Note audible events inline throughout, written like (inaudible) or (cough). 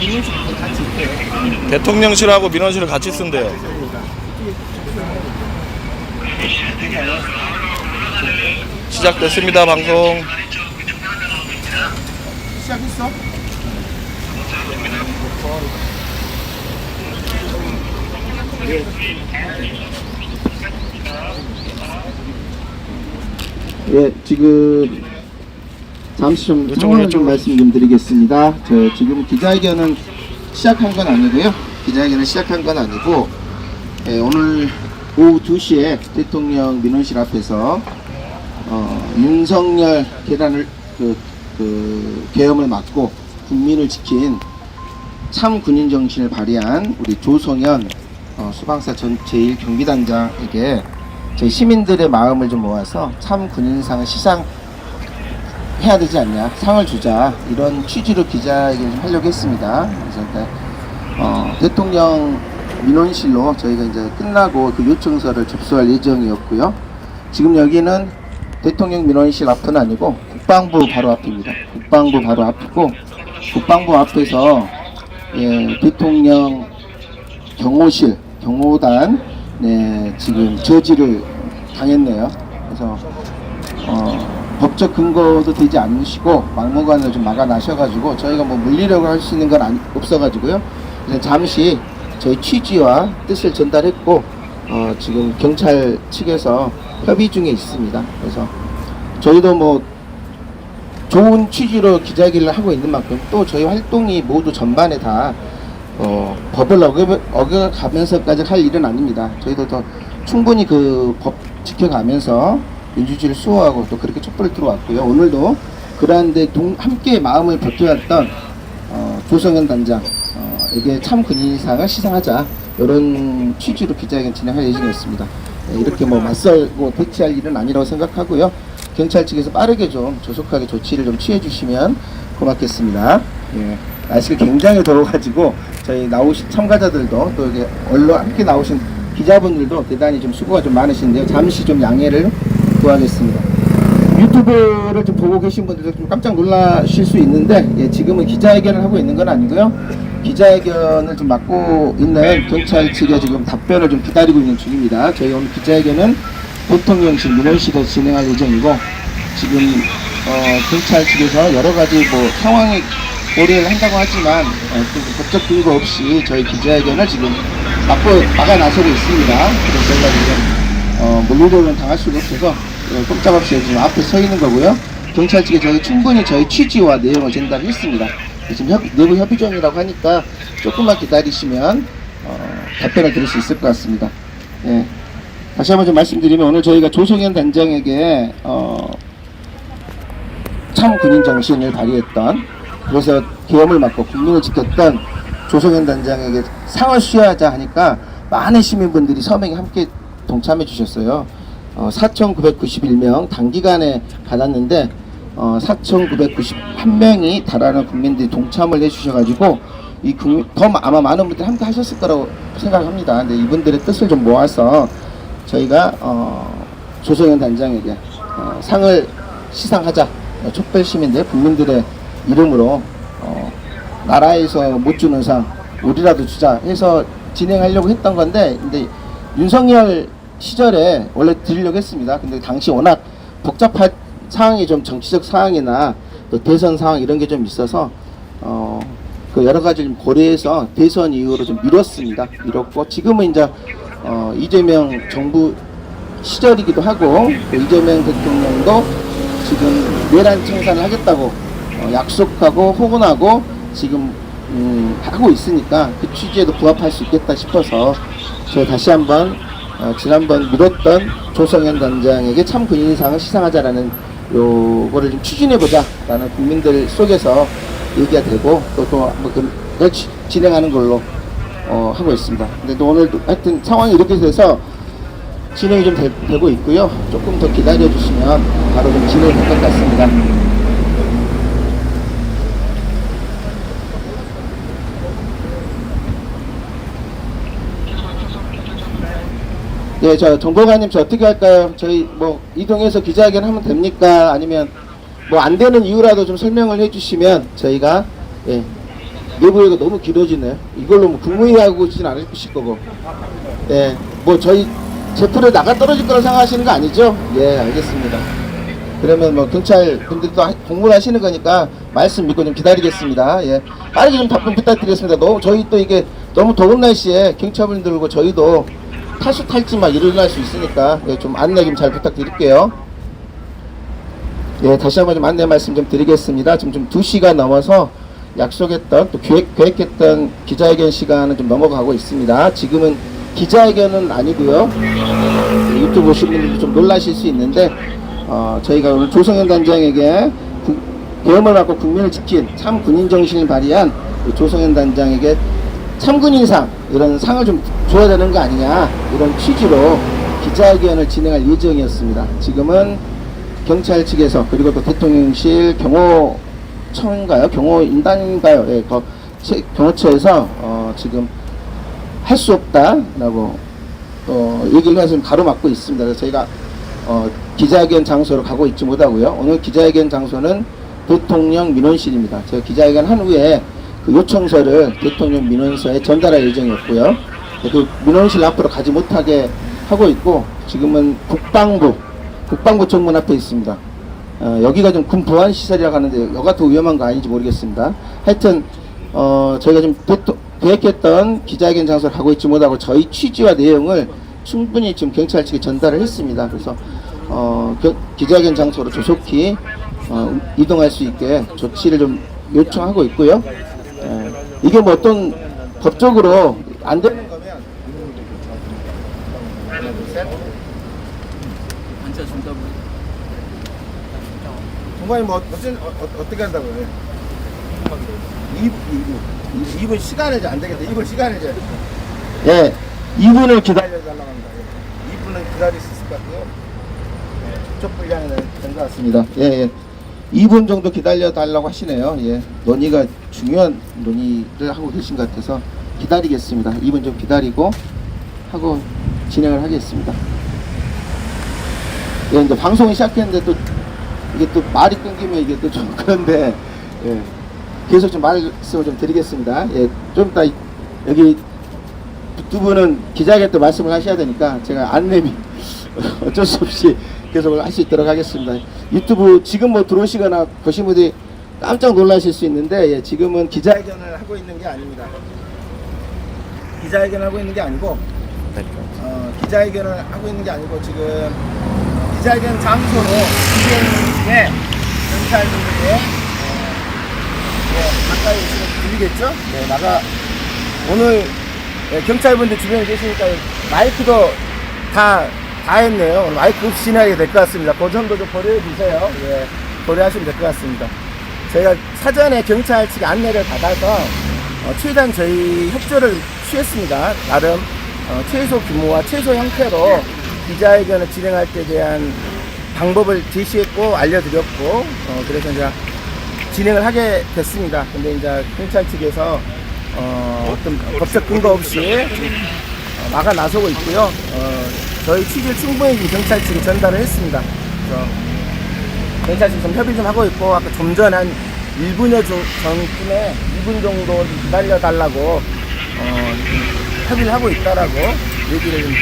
민원실도 같이 있대요. 대통령실하고 민원실을 같이 쓴대요. 시작됐습니다 방송. 시작했어? 예, 지금 잠시 좀 상황을 좀. 말씀 좀 드리겠습니다. 저 지금 기자회견은 시작한 건 아니고요. 기자회견은 시작한 건 아니고 예, 오늘 오후 2시에 대통령 민원실 앞에서 어, 윤석열 계란을 그, 그 계엄을 막고 국민을 지킨 참 군인 정신을 발휘한 우리 조성현 어, 수방사 전 제1 경비단장에게 저희 시민들의 마음을 좀 모아서 참 군인상을 시상 해야 되지 않냐 상을 주자 이런 취지로 기자회견을 좀 하려고 했습니다. 그래서 일단 어, 대통령 민원실로 저희가 이제 끝나고 그 요청서를 접수할 예정이었고요. 지금 여기는 대통령 민원실 앞은 아니고 국방부 바로 앞입니다. 국방부 바로 앞이고 국방부 앞에서 예, 대통령 경호실 경호단 네, 지금 저지를 당했네요. 그래서 어, 법적 근거도 되지 않으시고 막무가내로 좀 막아나셔가지고 저희가 뭐 물리력을 할수 있는 건 아니, 없어가지고요. 그래서 잠시 저희 취지와 뜻을 전달했고 어, 지금 경찰 측에서 협의 중에 있습니다. 그래서 저희도 뭐 좋은 취지로 기자회견을 하고 있는 만큼 또 저희 활동이 모두 전반에 다 어, 법을 어겨, 어겨가면서까지 할 일은 아닙니다. 저희도 더 충분히 그 법 지켜가면서 민주주의를 수호하고 또 그렇게 촛불을 들어왔고요. 오늘도 그러한데 동, 함께 마음을 버텨왔던 어, 조성현 단장에게 참 군인상을 시상하자 이런 취지로 기자회견 진행할 예정이었습니다. 네, 이렇게 뭐 맞설고 대치할 일은 아니라고 생각하고요. 경찰 측에서 빠르게 좀 조속하게 조치를 좀 취해 주시면 고맙겠습니다. 예. 날씨가 굉장히 더워가지고 저희 나오신 참가자들도 또 이게 언론 함께 나오신 기자분들도 대단히 좀 수고가 좀 많으신데요. 잠시 좀 양해를 구하겠습니다. 유튜브를 좀 보고 계신 분들도 좀 깜짝 놀라실 수 있는데 예, 지금은 기자회견을 하고 있는 건 아니고요. 기자회견을 좀 맡고 있는 경찰 측에 지금 답변을 좀 기다리고 있는 중입니다. 저희 오늘 기자회견은 대통령실 민원실에서 진행할 예정이고 지금 어, 경찰 측에서 여러 가지 뭐 상황이 고려를 한다고 하지만 어, 그 법적 근거 없이 저희 기자회견을 지금 막고 막아 나서고 있습니다. 그래서 저희가 지금 어, 물리력은 당할 수가 없어서 어, 꼼짝없이 지금 앞에 서 있는 거고요. 경찰 측에 저희 충분히 저희 취지와 내용을 전달했습니다. 지금 협, 내부 협의 중이라고 하니까 조금만 기다리시면 어, 답변을 드릴 수 있을 것 같습니다. 예. 다시 한번 좀 말씀드리면 오늘 저희가 조성현 단장에게 어, 참 군인 정신을 발휘했던 그래서 계엄을 막고 국민을 지켰던 조성현 단장에게 상을 수여하자 하니까 많은 시민분들이 서명에 함께 동참해 주셨어요. 어, 4,991명 단기간에 받았는데 어, 4,991명이 달하는 국민들이 동참을 해주셔가지고 이 국민 더 마- 아마 많은 분들이 함께 하셨을 거라고 생각합니다. 근데 이분들의 뜻을 좀 모아서 저희가 어, 조성현 단장에게 어, 상을 시상하자 어, 촛불 시민들 국민들의 이름으로 어, 나라에서 못 주는 상 우리라도 주자 해서 진행하려고 했던 건데 근데 윤석열 시절에 원래 드리려고 했습니다. 근데 당시 워낙 복잡한 상황이 좀 정치적 상황이나 또 대선 상황 이런 게 좀 있어서 어, 그 여러 가지 좀 고려해서 대선 이후로 좀 미뤘습니다. 미뤘고 지금은 이제 어, 이재명 정부 시절이기도 하고 또 이재명 대통령도 지금 내란 청산을 하겠다고 어, 약속하고 호언하고 지금 음, 하고 있으니까 그 취지에도 부합할 수 있겠다 싶어서 제가 다시 한번 어, 지난번 미뤘던 조성현 단장에게 참 군인상을 시상하자라는 요거를 좀 추진해보자라는 국민들 속에서 얘기가 되고 또또 그 진행하는 걸로 어, 하고 있습니다. 근데 또 오늘 하여튼 상황이 이렇게 돼서 진행이 좀 되, 고 있고요. 조금 더 기다려 주시면 바로 좀 진행될 것 같습니다. 네, 저 정보관님 저 어떻게 할까요? 저희 뭐 이동해서 기자회견 하면 됩니까? 아니면 뭐 안 되는 이유라도 좀 설명을 해주시면 저희가 예, 내부회가 너무 길어지네. 이걸로 뭐 국무회의하고 있진 않으실 거고. 예, 뭐 저희 제풀에 나가 떨어질 거라 생각하시는 거 아니죠? 예, 알겠습니다. 그러면 뭐 경찰 분들도 하- 공부를 하시는 거니까 말씀 믿고 좀 기다리겠습니다. 예, 빠르게 좀 답변 부탁드리겠습니다. 너무 저희 또 이게 너무 더운 날씨에 경찰분들고 저희도 탈수 탈지 막 일어날 수 있으니까 예, 좀 안내 좀 잘 부탁드릴게요. 예, 다시 한번 좀 안내 말씀 좀 드리겠습니다. 지금 좀 2시가 넘어서 약속했던 또 계획, 계획했던 기자회견 시간은 좀 넘어가고 있습니다. 지금은 기자회견은 아니고요. 예, 유튜브 보신 분들도 좀 놀라실 수 있는데 어, 저희가 오늘 조성현 단장에게 구- 계엄을 받고 국민을 지킨 참 군인 정신을 발휘한 이 조성현 단장에게 참군 인상 이런 상을 좀 줘야 되는 거 아니냐 이런 취지로 기자회견을 진행할 예정이었습니다. 지금은 경찰 측에서 그리고 또 대통령실 경호청인가요? 경호인단인가요? 예, 그 채- 경호처에서 어, 지금 할 수 없다라고 어, 얘기를 해서 가로막고 있습니다. 그래서 저희가 어, 기자회견 장소로 가고 있지 못하고요. 오늘 기자회견 장소는 대통령 민원실입니다. 제가 기자회견 한 후에 그 요청서를 대통령 민원서에 전달할 예정이었고요. 네, 그 민원실 앞으로 가지 못하게 하고 있고 지금은 국방부 국방부 정문 앞에 있습니다. 어, 여기가 좀 군 보안 시설이라고 하는데 여가 더 위험한 거 아닌지 모르겠습니다. 하여튼 어, 저희가 좀 대토, 계획했던 기자회견 장소를 가고 있지 못하고 저희 취지와 내용을 충분히 지금 경찰 측에 전달을 했습니다. 그래서 어, 겨- 기자회견 장소로 조속히 어, 이동할 수 있게 조치를 좀 요청하고 있고요. 예, 이게 뭐 어떤 법적으로 안 되는 거면 정말 뭐 어쨌든 어, 어, 어 떻게 한다고요? 2분, 2분, 2분 시간을 이제 안 되겠다. 2분 시간을 이제. 예, 2분을 기다려달라고 합니다. 2분은 기다릴 수 있을 것 같고요. 예, 촉 분량이 된 것 같습니다. 예, 예. 2분 정도 기다려 달라고 하시네요. 예, 논의가 중요한 논의를 하고 계신 것 같아서 기다리겠습니다. 2분 좀 기다리고 하고 진행을 하겠습니다. 예, 이제 방송을 시작했는데 또 이게 또 말이 끊기면 이게 또 좀 (laughs) 그런데 예, 계속 좀 말씀을 좀 드리겠습니다. 예, 좀 이따 이- 여기 두 분은 기자회견 때 말씀을 하셔야 되니까 제가 안내미 (laughs) 어쩔 수 없이 계속 할수 있도록 하겠습니다. 유튜브 지금 뭐 들어오시거나 보신 분들이 깜짝 놀라실 수 있는데 예, 지금은 기자회견을 하고 있는 게 아닙니다. 기자회견을 하고 있는 게 아니고 어, 기자회견을 하고 있는 게 아니고 지금 기자회견 장소로 기재인 중에 경찰분들께 어, 뭐 가까이 오시면 들리겠죠? 네, 나가 오늘 예, 경찰분들 주변에 계시니까 마이크도 다, 다 했네요. 오늘 마이크 없이 진행하게 될 것 같습니다. 그 정도 좀 고려해 주세요. 예, 고려하시면 될 것 같습니다. 저희가 사전에 경찰 측의 안내를 받아서 어, 최대한 저희 협조를 취했습니다. 나름 어, 최소 규모와 최소 형태로 기자회견을 진행할 때 대한 방법을 제시했고 알려드렸고 어, 그래서 이제 진행을 하게 됐습니다. 근데 이제 경찰 측에서 어, 어떤 법적 근거 없이 어, 막아 나서고 있고요. 어, 저희 취지를 충분히 지금 경찰 측에 전달을 했습니다. 그래서 경찰 측좀 협의 좀 하고 있고 아까 좀전한 1분여 전쯤에 2분 정도 좀 기다려 달라고 어, 협의를 하고 있다라고 얘기를 좀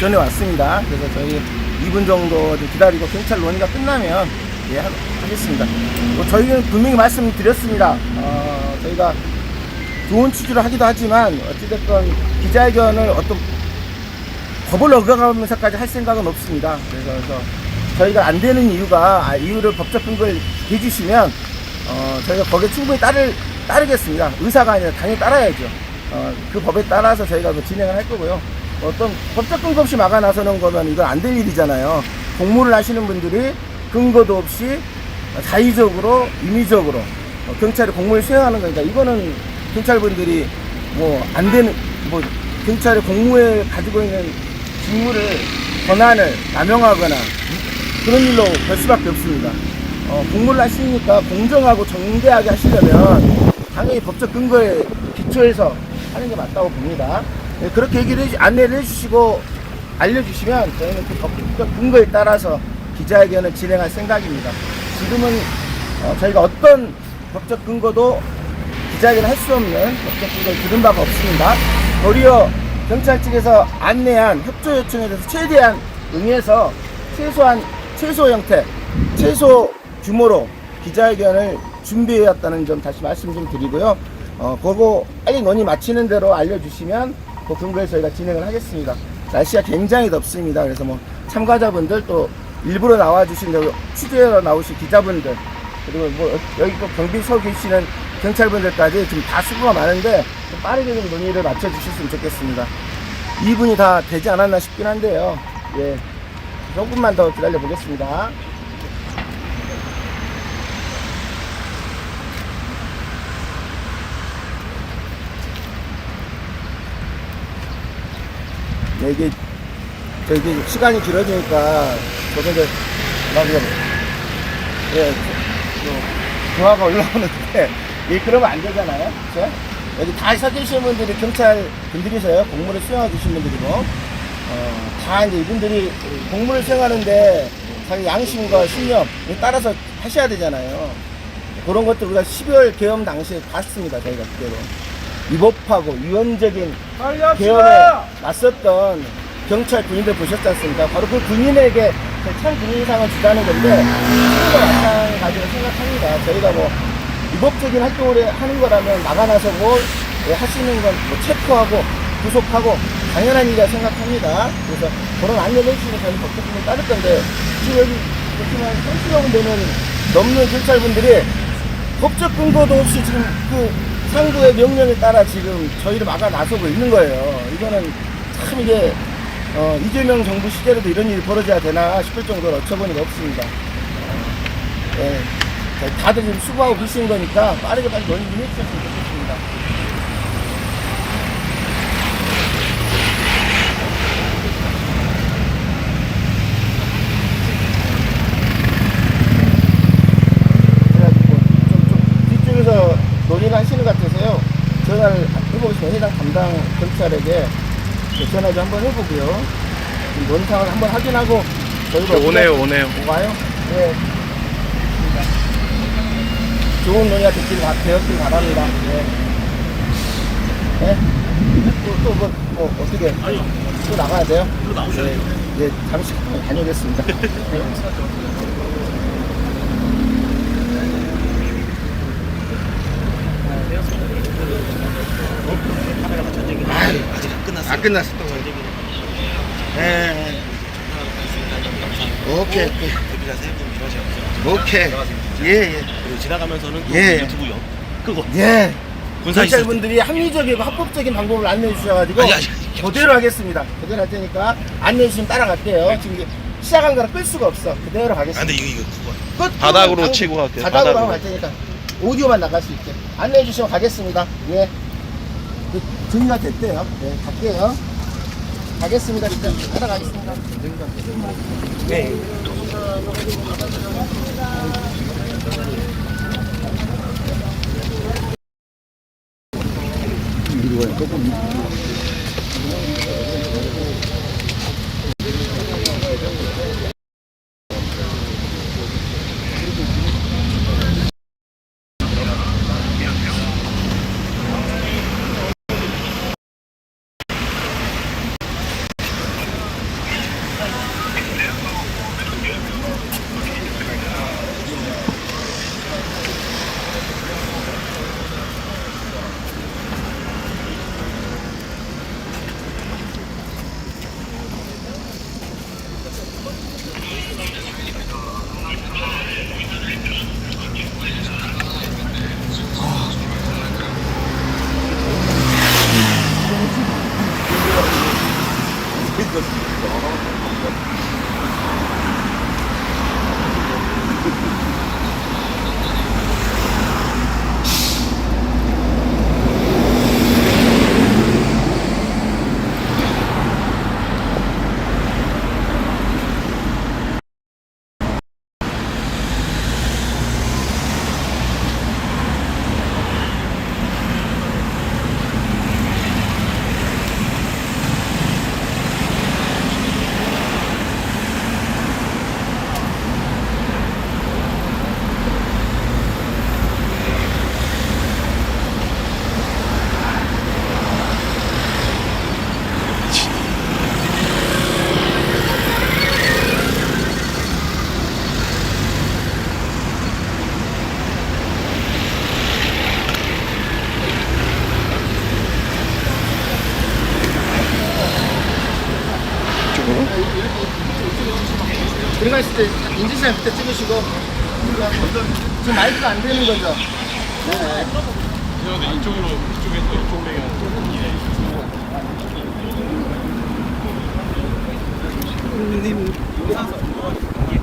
전해 왔습니다. 그래서 저희 2분 정도 좀 기다리고 경찰 논의가 끝나면 예, 하, 하겠습니다. 뭐 저희는 분명히 말씀드렸습니다. 어, 저희가 좋은 취지로 하기도 하지만 어찌됐건 기자회견을 어떤 법을 어겨가면서까지 할 생각은 없습니다. 그래서, 저희가 안 되는 이유가 아, 이유를 법적 근거를 대주시면 어, 저희가 거기에 충분히 따를 따르겠습니다. 의사가 아니라 당연히 따라야죠. 어, 그 법에 따라서 저희가 그 진행을 할 거고요. 어떤 법적 근거 없이 막아 나서는 거면 이건 안 될 일이잖아요. 공무를 하시는 분들이 근거도 없이 자의적으로 임의적으로 어, 경찰이 공무를 수행하는 거니까 이거는 경찰분들이 뭐 안 되는 뭐 경찰이 공무에 가지고 있는 직무를 권한을 남용하거나 그런 일로 될 수밖에 없습니다. 어, 공무를 하시니까 공정하고 정대하게 하시려면 당연히 법적 근거에 기초해서 하는 게 맞다고 봅니다. 네, 그렇게 얘기를 해주, 안내를 해주시고 알려주시면 저희는 그 법적 근거에 따라서 기자회견을 진행할 생각입니다. 지금은 어, 저희가 어떤 법적 근거도 기자회견 할 수 없는 법적분을 들은 바가 없습니다. 도리어 경찰 측에서 안내한 협조 요청에 대해서 최대한 응해서 최소한 최소 형태, 최소 규모로 기자회견을 준비해왔다는 점 다시 말씀 좀 드리고요. 어, 그거 빨리 논의 마치는 대로 알려주시면 그 근거에 저희가 진행을 하겠습니다. 날씨가 굉장히 덥습니다. 그래서 뭐 참가자분들 또 일부러 나와주신 취재하러 나오신 기자분들 그리고 뭐 여기 또 경비 서 계시는 경찰분들까지 지금 다 수고가 많은데 좀 빠르게 좀 논의를 맞춰주셨으면 좋겠습니다. 2분이 다 되지 않았나 싶긴 한데요. 예. 조금만 더 기다려 보겠습니다. 네, 이게 저기 시간이 길어지니까 저도 이제 막 이제 예, 저, 조화가 올라오는데 예, 그러면 안 되잖아요, 그렇죠? 여기 다 서 계신 분들이 경찰 분들이세요, 공무를 수행하고 계신 분들이고 어, 다 이제 이분들이 공무를 수행하는데 자기 양심과 신념에 따라서 하셔야 되잖아요. 그런 것들 우리가 12월 계엄 당시에 봤습니다, 저희가 그대로. 위법하고 위헌적인 계엄에 맞섰던 경찰 군인들 보셨지 않습니까? 바로 그 군인에게 참 군인상을 주자는 건데, 지금도 마찬가지로 생각합니다. 저희가 뭐, 위법적인 활동을 하는 거라면 나가나서고 예, 하시는 건 뭐 체포하고 구속하고 당연한 일이라 생각합니다. 그래서 그런 안내를 해주시면 저희 법적으로 따를 건데, 지금 여기 보시면 30명 되는 넘는 경찰분들이 법적 근거도 없이 지금 그 상부의 명령에 따라 지금 저희를 막아 나서고 있는 거예요. 이거는 참 이게 어, 이재명 정부 시절에도 이런 일이 벌어져야 되나 싶을 정도로 어처구니가 없습니다. 어, 예. 자, 다들 지금 수고하고 계신 거니까 빠르게 빨리 논의 좀 해주셨으면 좋겠습니다. 그래가지고 좀, 좀 뒤쪽에서 논의를 하시는 것 같아서요. 전화를 해보겠습니다. 해당 담당 경찰에게 그 전화 좀 한번 해보고요. 이 논상을 한번 확인하고 저희가 오네요, 오네요. 오가요? 네. 좋은 논의가 됐길, 바- 되었길 바랍니다. 네. 네? 또, 또, 뭐, 뭐, 어떻게. 또 나가야 돼요? 또 나오셔야 돼요. 네, 잠시 다녀오겠습니다. (laughs) 네. 아직 안 끝났어요. 안 끝났어, 또. 네. 오케이, 오케이. 예, 예. 그리고 지나가면서는 또 예. 유튜브 영 끄고 예. 군사 있을 때 경찰분들이 합리적이고 합법적인 방법을 안내해 주셔가지고 아니, 아니, 그대로 하겠습니다. 그대로 할 테니까 안내해 주시면 따라갈게요. 지금 이게 시작한 거라 끌 수가 없어. 그대로 아 가겠습니다. 근데 이거 이거 그거 끝! 바닥으로 방- 치고 갈게요. 바닥으로 바닥으로. 하고 갈 테니까 오디오만 나갈 수 있게 안내해 주시면 가겠습니다. 예. 그, 준비가 됐대요. 네, 갈게요. 가겠습니다. 일단 따라가겠습니다. 네. 이쪽으로 이쪽에서 이쪽 배경.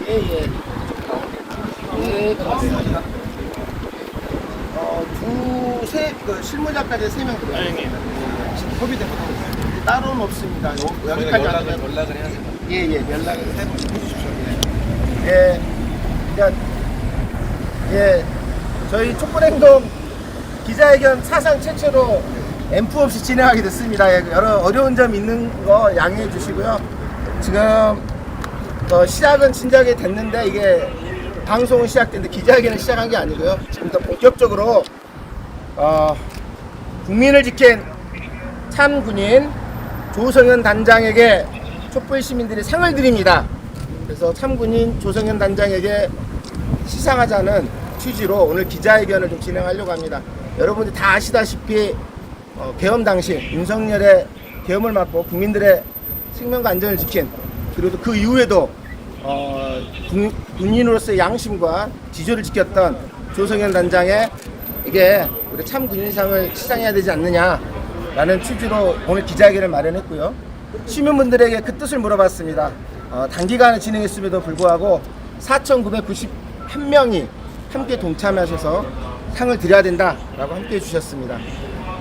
예, 예. 예, 고맙습니다. 어, 두, 세, 그 실무자까지 세명 들어요. 형님. 소비된 거 따로는 없습니다. 요, 여기까지 안 되면 연락을 해야 돼요. 예, 예, 연락을 해 주십시오. 예. 예, 그러니까, 예, 저희 촛불 행동 기자회견 사상 최초로 앰프 없이 진행하게 됐습니다. 예, 여러 어려운 점 있는 거 양해해 주시고요. 지금 어, 시작은 진작에 됐는데 이게 방송은 시작됐는데 기자회견을 시작한 게 아니고요. 지금부터 본격적으로 어, 국민을 지킨 참 군인 조성현 단장에게 촛불 시민들이 상을 드립니다. 그래서 참 군인 조성현 단장에게 시상하자는 취지로 오늘 기자회견을 좀 진행하려고 합니다. 여러분들이 다 아시다시피 어, 계엄 당시 윤석열의 계엄을 막고 국민들의 생명과 안전을 지킨 그리고 그 이후에도 어, 군, 군인으로서의 양심과 지조를 지켰던 조성현 단장의 이게 우리 참 군인상을 시상해야 되지 않느냐라는 취지로 오늘 기자회견을 마련했고요. 시민분들에게 그 뜻을 물어봤습니다. 어, 단기간에 진행했음에도 불구하고 4,991명이 함께 동참하셔서 상을 드려야 된다라고 함께 해주셨습니다.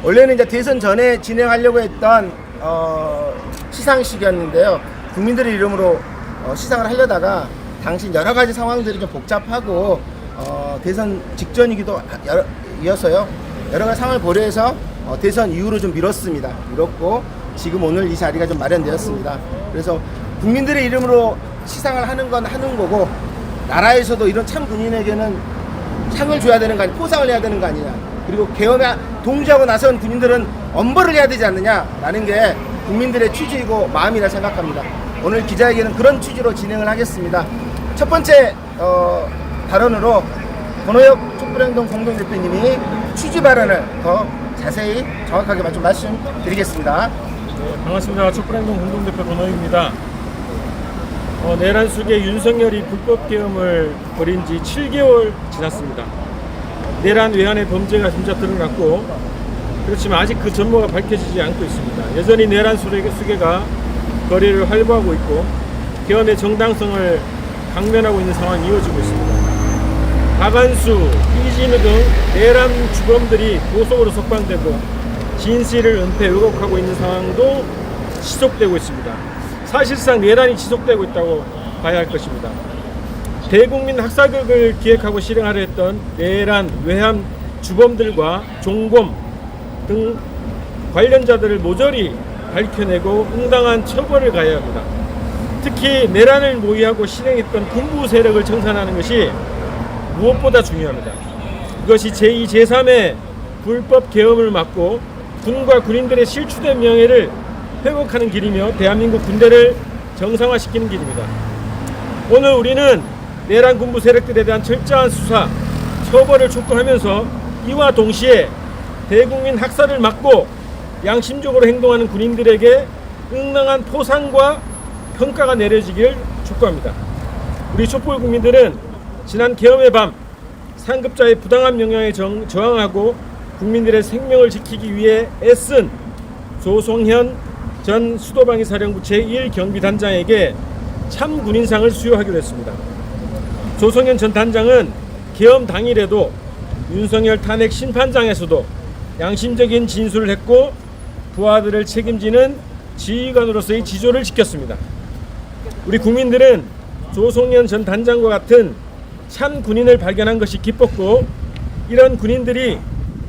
원래는 이제 대선 전에 진행하려고 했던 어, 시상식이었는데요. 국민들의 이름으로 어, 시상을 하려다가 당시 여러 가지 상황들이 좀 복잡하고 어, 대선 직전이기도 하- 여러, 이어서요. 여러 가지 상황을 고려해서 어, 대선 이후로 좀 미뤘습니다. 미뤘고 지금 오늘 이 자리가 좀 마련되었습니다. 그래서 국민들의 이름으로 시상을 하는 건 하는 거고 나라에서도 이런 참 군인에게는 상을 줘야 되는 거 아니냐, 포상을 해야 되는 거 아니냐. 그리고 계엄에 동조하고 나선 군인들은 엄벌을 해야 되지 않느냐라는 게 국민들의 취지이고 마음이라 생각합니다. 오늘 기자회견은 그런 취지로 진행을 하겠습니다. 첫 번째 어, 발언으로 권호혁 촛불행동 공동대표님이 취지 발언을 더 자세히 정확하게 좀 말씀드리겠습니다. 반갑습니다. 촛불행동 공동대표 권호입니다. 어, 내란 속에 윤석열이 불법 계엄을 벌인 지 7개월 지났습니다. 내란 외환의 범죄가 진짜 드러났고 그렇지만 아직 그 전모가 밝혀지지 않고 있습니다. 여전히 내란 수계가 거리를 활보하고 있고 계엄의 정당성을 강변하고 있는 상황이 이어지고 있습니다. 박안수, 이진우 등 내란 주범들이 고속으로 석방되고 진실을 은폐 왜곡하고 있는 상황도 지속되고 있습니다. 사실상 내란이 지속되고 있다고 봐야 할 것입니다. 대국민 학사극을 기획하고 실행하려 했던 내란 외환 주범들과 종범 등 관련자들을 모조리 밝혀내고 응당한 처벌을 가해야 합니다. 특히 내란을 모의하고 실행했던 군부 세력을 청산하는 것이 무엇보다 중요합니다. 이것이 제2, 제3의 불법 계엄을 막고 군과 군인들의 실추된 명예를 회복하는 길이며 대한민국 군대를 정상화시키는 길입니다. 오늘 우리는 내란 군부 세력들에 대한 철저한 수사, 처벌을 촉구하면서 이와 동시에 대국민 학살을 막고 양심적으로 행동하는 군인들에게 응당한 포상과 평가가 내려지기를 촉구합니다. 우리 촛불 국민들은 지난 계엄의 밤 상급자의 부당한 명령에 정, 저항하고 국민들의 생명을 지키기 위해 애쓴 조송현 전 수도방위 사령부 제1경비단장에게 참 군인상을 수여하기로 했습니다. 조성현 전 단장은 계엄 당일에도 윤석열 탄핵 심판장에서도 양심적인 진술을 했고 부하들을 책임지는 지휘관으로서의 지조를 지켰습니다. 우리 국민들은 조성현 전 단장과 같은 참 군인을 발견한 것이 기뻤고 이런 군인들이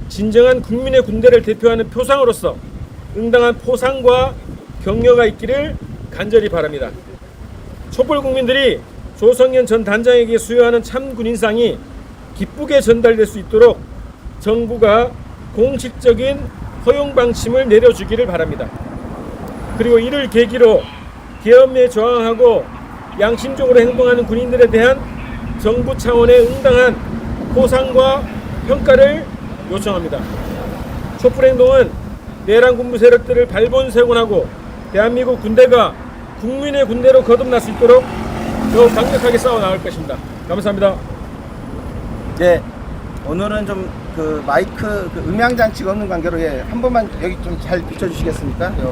진정한 국민의 군대를 대표하는 표상으로서 응당한 포상과 격려가 있기를 간절히 바랍니다. 촛불 국민들이 조성현 전 단장에게 수여하는 참 군인상이 기쁘게 전달될 수 있도록 정부가 공식적인 허용 방침을 내려주기를 바랍니다. 그리고 이를 계기로 계엄에 저항하고 양심적으로 행동하는 군인들에 대한 정부 차원의 응당한 보상과 평가를 요청합니다. 촛불 행동은 내란 군부 세력들을 발본색원하고 대한민국 군대가 국민의 군대로 거듭날 수 있도록 더욱 강력하게 싸워 나갈 것입니다. 감사합니다. 네, 오늘은 좀 그 마이크 그 음향 장치가 없는 관계로 예, 한 번만 여기 좀 잘 비춰주시겠습니까? 요,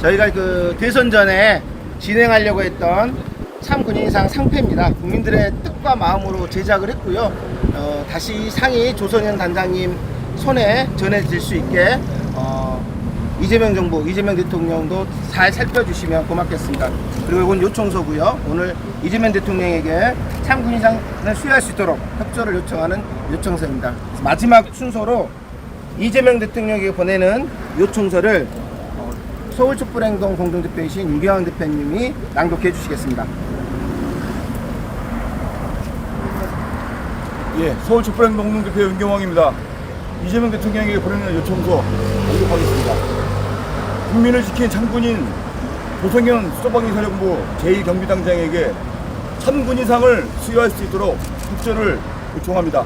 저희가 그 대선 전에 진행하려고 했던 참 군인상 상패입니다. 국민들의 뜻과 마음으로 제작을 했고요. 어, 다시 상이 조선현 단장님 손에 전해질 수 있게 어, 이재명 정부, 이재명 대통령도 잘 살펴주시면 고맙겠습니다. 그리고 이건 요청서고요. 오늘 이재명 대통령에게 참군인상을 수여할 수 있도록 협조를 요청하는 요청서입니다. 마지막 순서로 이재명 대통령에게 보내는 요청서를 어, 서울 촛불행동 공동대표이신 유경환 대표님이 낭독해 주시겠습니다. 예, 서울 촛불행동 대표 윤경왕입니다. 이재명 대통령에게 보내는 요청서 공격하겠습니다. 국민을 지킨 참군인 조성현 수도방위 사령부 제1경비당장에게 참군인상을 수여할 수 있도록 협조를 요청합니다.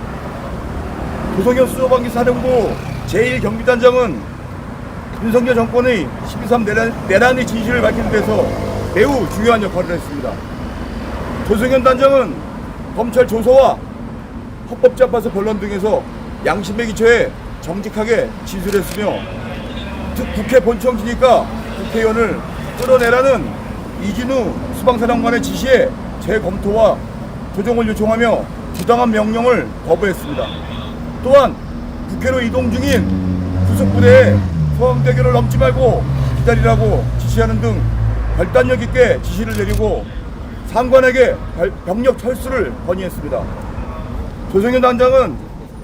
조성현 수도방위 사령부 제1경비단장은 윤석열 정권의 12.3 내란, 내란의 진실을 밝히는 데서 매우 중요한 역할을 했습니다. 조성현 단장은 검찰 조서와 헌법재판소 변론 등에서 양심의 기초에 정직하게 진술했으며 특 국회 본청 지니까 국회의원을 끌어내라는 이진우 수방사령관의 지시에 재검토와 조정을 요청하며 부당한 명령을 거부했습니다. 또한 국회로 이동 중인 구속부대에 소방대교를 넘지 말고 기다리라고 지시하는 등 결단력 있게 지시를 내리고 상관에게 발- 병력 철수를 건의했습니다. 조성현 단장은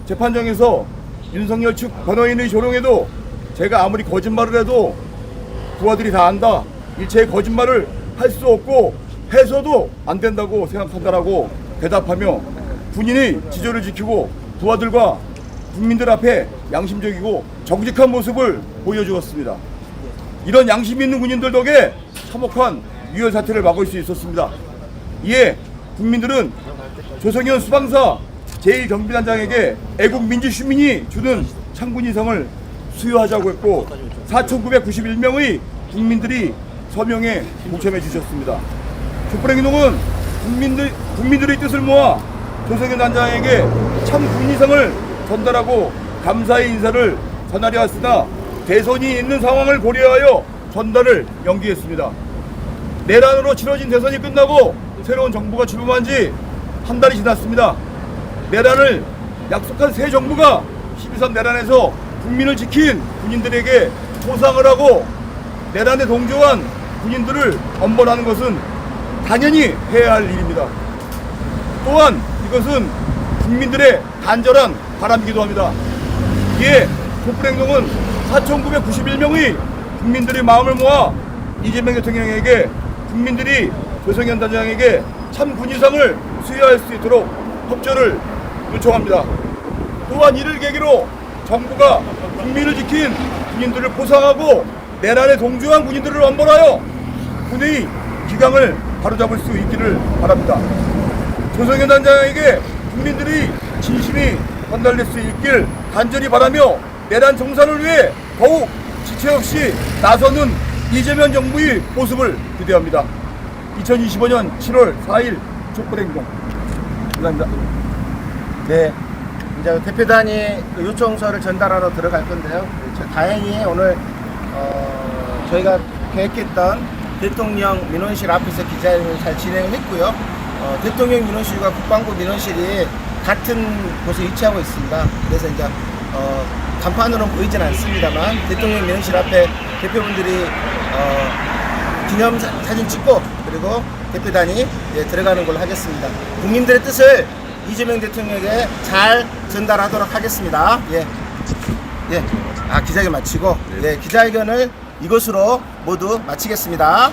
재판장에서 윤석열 측 변호인의 조롱에도 제가 아무리 거짓말을 해도 부하들이 다 안다. 일체의 거짓말을 할 수 없고 해서도 안 된다고 생각한다라고 대답하며 군인의 지조를 지키고 부하들과 국민들 앞에 양심적이고 정직한 모습을 보여주었습니다. 이런 양심 있는 군인들 덕에 참혹한 유혈 사태를 막을 수 있었습니다. 이에 국민들은 조성현 수방사 제1경비단장에게 애국 민주 시민이 주는 참군인상을 수여하자고 했고 4,991명의 국민들이 서명에 동참해 주셨습니다. 촛불행동은 국민들, 국민들의 뜻을 모아 조성현 단장에게 참군인상을 전달하고 감사의 인사를 전하려 했으나 대선이 있는 상황을 고려하여 전달을 연기했습니다. 내란으로 치러진 대선이 끝나고 새로운 정부가 출범한 지 한 달이 지났습니다. 내란을 약속한 새 정부가 12.3 내란에서 국민을 지킨 군인들에게 포상을 하고 내란에 동조한 군인들을 엄벌하는 것은 당연히 해야 할 일입니다. 또한 이것은 국민들의 간절한 바람이기도 합니다. 이에 촛불행동은 4,991명의 국민들의 마음을 모아 이재명 대통령에게 국민들이 조성현 단장에게 참 군인상을 수여할 수 있도록 협조를 요청합니다. 또한 이를 계기로 정부가 국민을 지킨 군인들을 보상하고 내란에 동조한 군인들을 엄벌하여 군의 기강을 바로잡을 수 있기를 바랍니다. 조성현 단장에게 국민들이 진심이 전달될 수 있길 간절히 바라며 내란 정산을 위해 더욱 지체 없이 나서는 이재명 정부의 모습을 기대합니다. 2025년 7월 4일 촛불 행동 감사합니다. 네. 이제 대표단이 그 요청서를 전달하러 들어갈 건데요. 저 다행히 오늘 어, 저희가 계획했던 대통령 민원실 앞에서 기자회견을 잘 진행했고요. 어, 대통령 민원실과 국방부 민원실이 같은 곳에 위치하고 있습니다. 그래서 이제 어, 간판으로는 보이진 않습니다만 대통령 민원실 앞에 대표분들이 어, 기념 사- 사진 찍고 그리고 대표단이 예, 들어가는 걸로 하겠습니다. 국민들의 뜻을 이재명 대통령에게 잘 전달하도록 하겠습니다. 예. 예. 아, 기자회견 마치고 예, 기자회견을 이것으로 모두 마치겠습니다.